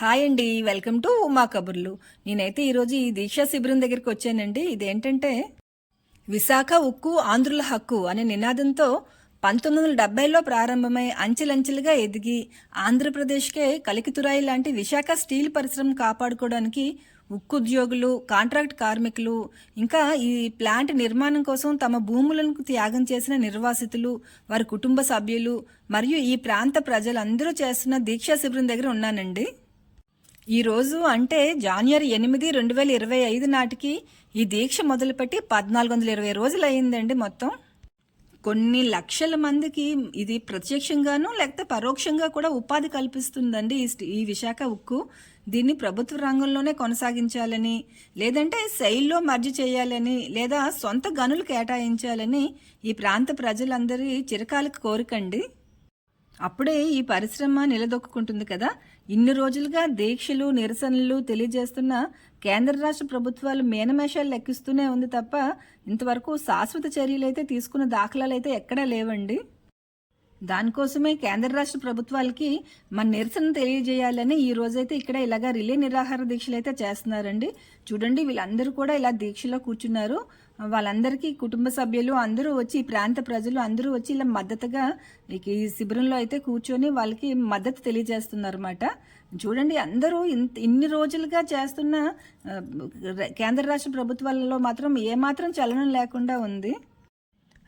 Hi అండి welcome to Uma కబుర్లు. నేనైతే ఈరోజు ఈ దీక్షా శిబిరం దగ్గరికి వచ్చానండి. ఇదేంటంటే విశాఖ ఉక్కు ఆంధ్రుల హక్కు అనే నినాదంతో పంతొమ్మిది వందల డెబ్బైలో ప్రారంభమై అంచెలంచెలుగా ఎదిగి ఆంధ్రప్రదేశ్కే కలికితురాయి లాంటి విశాఖ స్టీల్ పరిశ్రమ కాపాడుకోవడానికి ఉక్కు ఉద్యోగులు కాంట్రాక్ట్ కార్మికులు ఇంకా ఈ ప్లాంట్ నిర్మాణం కోసం తమ భూములను త్యాగం చేసిన నిర్వాసితులు వారి కుటుంబ సభ్యులు మరియు ఈ ప్రాంత ప్రజలందరూ చేస్తున్న దీక్షా శిబిరం దగ్గర ఉన్నానండి. ఈరోజు అంటే జాన్వరి ఎనిమిది రెండు వేల ఇరవై ఐదు నాటికి ఈ దీక్ష మొదలుపెట్టి పద్నాలుగు వందల ఇరవై రోజులు అయిందండి మొత్తం. కొన్ని లక్షల మందికి ఇది ప్రత్యక్షంగాను లేకపోతే పరోక్షంగా కూడా ఉపాధి కల్పిస్తుందండి ఈ ఈ విశాఖ ఉక్కు. దీన్ని ప్రభుత్వ రంగంలోనే కొనసాగించాలని లేదంటే శైలిలో మర్జీ చేయాలని లేదా సొంత గనులు కేటాయించాలని ఈ ప్రాంత ప్రజలందరి చిరకాలకు కోరికండి అప్పుడే ఈ పరిశ్రమ నిలదొక్కుంటుంది కదా. ఇన్ని రోజులుగా దీక్షలు నిరసనలు తెలియజేస్తున్న కేంద్ర రాష్ట్ర ప్రభుత్వాలు మేనమేషాలు లెక్కిస్తూనే ఉంది తప్ప ఇంతవరకు శాశ్వత చర్యలు అయితే తీసుకున్న దాఖలాలు అయితే ఎక్కడా లేవండి. దానికోసమే కేంద్ర రాష్ట్ర ప్రభుత్వాలకి మన నిరసన తెలియజేయాలని ఈ రోజైతే ఇక్కడ ఇలాగా రిలే నిరాహార దీక్షలు అయితే చేస్తున్నారండి. చూడండి వీళ్ళందరూ కూడా ఇలా దీక్షలో కూర్చున్నారు. వాళ్ళందరికీ కుటుంబ సభ్యులు అందరూ వచ్చి ప్రాంత ప్రజలు అందరూ వచ్చి ఇలా మద్దతుగా ఈ శిబిరంలో అయితే కూర్చొని వాళ్ళకి మద్దతు తెలియజేస్తున్నారనమాట చూడండి అందరూ ఇంత ఇన్ని రోజులుగా చేస్తున్న కేంద్ర రాష్ట్ర ప్రభుత్వాలలో మాత్రం ఏమాత్రం చలనం లేకుండా ఉంది.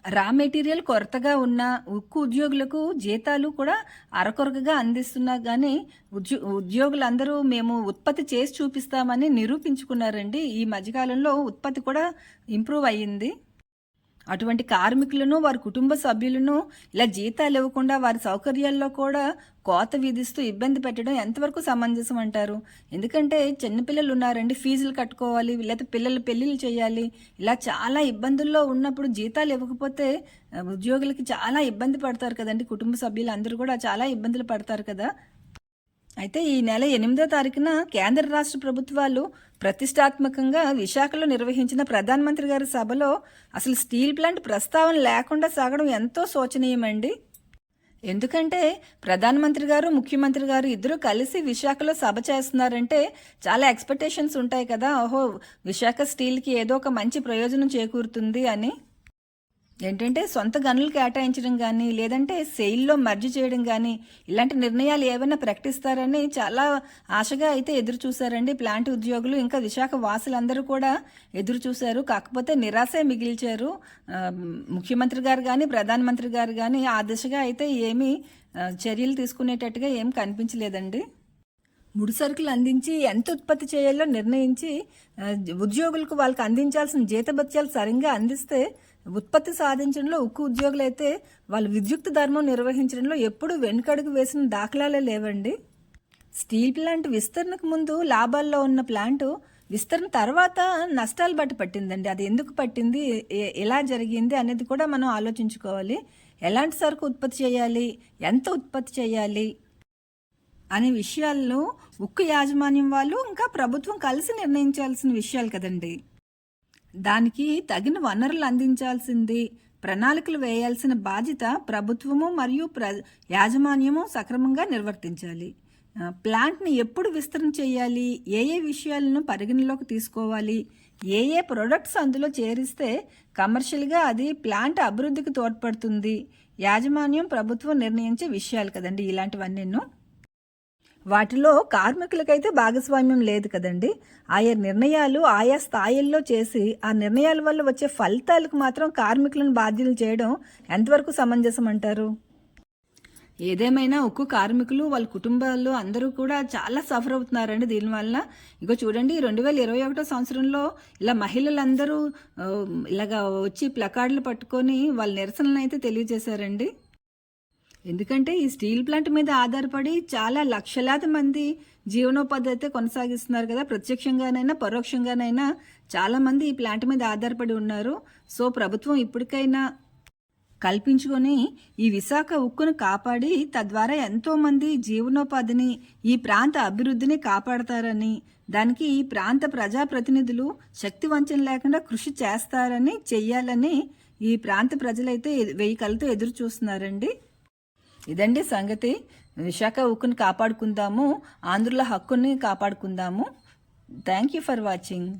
రా మెటీరియల్ కొరతగా ఉన్న ఉక్కు ఉద్యోగులకు జీతాలు కూడా అరకొరకగా అందిస్తున్నా కానీ ఉద్యో ఉద్యోగులందరూ మేము ఉత్పత్తి చేసి చూపిస్తామని నిరూపించుకున్నారండి. ఈ మధ్యకాలంలో ఉత్పత్తి కూడా ఇంప్రూవ్ అయ్యింది. అటువంటి కార్మికులను వారి కుటుంబ సభ్యులను ఇలా జీతాలు ఇవ్వకుండా వారి సౌకర్యాల్లో కూడా కోత విధిస్తూ ఇబ్బంది పెట్టడం ఎంతవరకు సమంజసం అంటారు? ఎందుకంటే చిన్నపిల్లలు ఉన్నారండి ఫీజులు కట్టుకోవాలి లేకపోతే పిల్లలు పెళ్ళిళ్ళు చేయాలి. ఇలా చాలా ఇబ్బందుల్లో ఉన్నప్పుడు జీతాలు ఇవ్వకపోతే ఉద్యోగులకి చాలా ఇబ్బంది పడతారు కదండి. కుటుంబ సభ్యులు అందరూ కూడా చాలా ఇబ్బందులు పడతారు కదా. అయితే ఈ నెల ఎనిమిదో తారీఖున కేంద్ర రాష్ట్ర ప్రభుత్వాలు ప్రతిష్టాత్మకంగా విశాఖలో నిర్వహించిన ప్రధానమంత్రి గారి సభలో అసలు స్టీల్ ప్లాంట్ ప్రస్తావన లేకుండా సాగడం ఎంతో శోచనీయమండి. ఎందుకంటే ప్రధానమంత్రి గారు ముఖ్యమంత్రి గారు ఇద్దరు కలిసి విశాఖలో సభ చేస్తున్నారంటే చాలా ఎక్స్పెక్టేషన్స్ ఉంటాయి కదా. ఓహో విశాఖ స్టీల్కి ఏదో ఒక మంచి ప్రయోజనం చేకూరుతుంది అని. ఏంటంటే సొంత గనులు కేటాయించడం కానీ లేదంటే సెయిల్లో మర్జి చేయడం కానీ ఇలాంటి నిర్ణయాలు ఏమైనా ప్రకటిస్తారని చాలా ఆశగా అయితే ఎదురు చూశారండి. ప్లాంట్ ఉద్యోగులు ఇంకా విశాఖ వాసులందరూ కూడా ఎదురు చూశారు. కాకపోతే నిరాశే మిగిల్చారు. ముఖ్యమంత్రి గారు కానీ ప్రధానమంత్రి గారు కానీ ఆ దిశగా అయితే ఏమీ చర్యలు తీసుకునేటట్టుగా ఏం కనిపించలేదండి. ముడి సరుకులు అందించి ఎంత ఉత్పత్తి చేయాలో నిర్ణయించి ఉద్యోగులకు వాళ్ళకి అందించాల్సిన జీతభత్యాలు సరిగ్గా అందిస్తే ఉత్పత్తి సాధించడంలో ఉక్కు ఉద్యోగులు అయితే వాళ్ళు విద్యుక్త ధర్మం నిర్వహించడంలో ఎప్పుడూ వెనుకడుగు వేసిన దాఖలాలే లేవండి. స్టీల్ ప్లాంట్ విస్తరణకు ముందు లాభాల్లో ఉన్న ప్లాంటు విస్తరణ తర్వాత నష్టాలు బట్టి పట్టిందండి. అది ఎందుకు పట్టింది? ఎలా జరిగింది అనేది కూడా మనం ఆలోచించుకోవాలి. ఎలాంటి సరుకు ఉత్పత్తి చేయాలి? ఎంత ఉత్పత్తి చేయాలి? అనే విషయాల్లో ఉక్కు యాజమాన్యం వాళ్ళు ఇంకా ప్రభుత్వం కలిసి నిర్ణయించాల్సిన విషయాలు కదండి. దానికి తగిన వనరులు అందించాల్సింది ప్రణాళికలు వేయాల్సిన బాధ్యత ప్రభుత్వము మరియు ప్ర యాజమాన్యము సక్రమంగా నిర్వర్తించాలి. ప్లాంట్ని ఎప్పుడు విస్తరణ చేయాలి ఏ ఏ విషయాలను పరిగణలోకి తీసుకోవాలి ఏ ఏ ప్రొడక్ట్స్ అందులో చేరిస్తే కమర్షియల్గా అది ప్లాంట్ అభివృద్ధికి తోడ్పడుతుంది. యాజమాన్యం ప్రభుత్వం నిర్ణయించే విషయాలు కదండి నేను వాటిలో కార్మికులకైతే భాగస్వామ్యం లేదు కదండి. ఆయా నిర్ణయాలు ఆయా స్థాయిల్లో చేసి ఆ నిర్ణయాల వల్ల వచ్చే ఫలితాలకు మాత్రం కార్మికులను బాధ్యులు చేయడం ఎంతవరకు సమంజసం అంటారు ఏదేమైనా ఉక్కు కార్మికులు వాళ్ళ కుటుంబాలు అందరూ కూడా చాలా సఫర్ అవుతున్నారండి దీనివల్ల ఇగో చూడండి రెండు వేల ఇరవై ఒకటో సంవత్సరంలో ఇలా మహిళలందరూ ఇలాగా వచ్చి ప్లకార్డులు పట్టుకొని వాళ్ళ నిరసనలు అయితే తెలియజేశారండి. ఎందుకంటే ఈ స్టీల్ ప్లాంట్ మీద ఆధారపడి చాలా లక్షలాది మంది జీవనోపాధి అయితే కొనసాగిస్తున్నారు కదా. ప్రత్యక్షంగానైనా పరోక్షంగానైనా చాలామంది ఈ ప్లాంట్ మీద ఆధారపడి ఉన్నారు. సో ప్రభుత్వం ఇప్పటికైనా కల్పించుకొని ఈ విశాఖ ఉక్కును కాపాడి తద్వారా ఎంతోమంది జీవనోపాధిని ఈ ప్రాంత అభివృద్ధిని కాపాడతారని దానికి ఈ ప్రాంత ప్రజాప్రతినిధులు శక్తి వంచన లేకుండా కృషి చేస్తారని చెయ్యాలని ఈ ప్రాంత ప్రజలైతే వెయ్యి కళ్ళతో ఎదురు చూస్తున్నారండి ఇదండి సంగతి. విశాఖ ఉక్కుని కాపాడుకుందాము ఆంధ్రుల హక్కుని కాపాడుకుందాము. Thank you for watching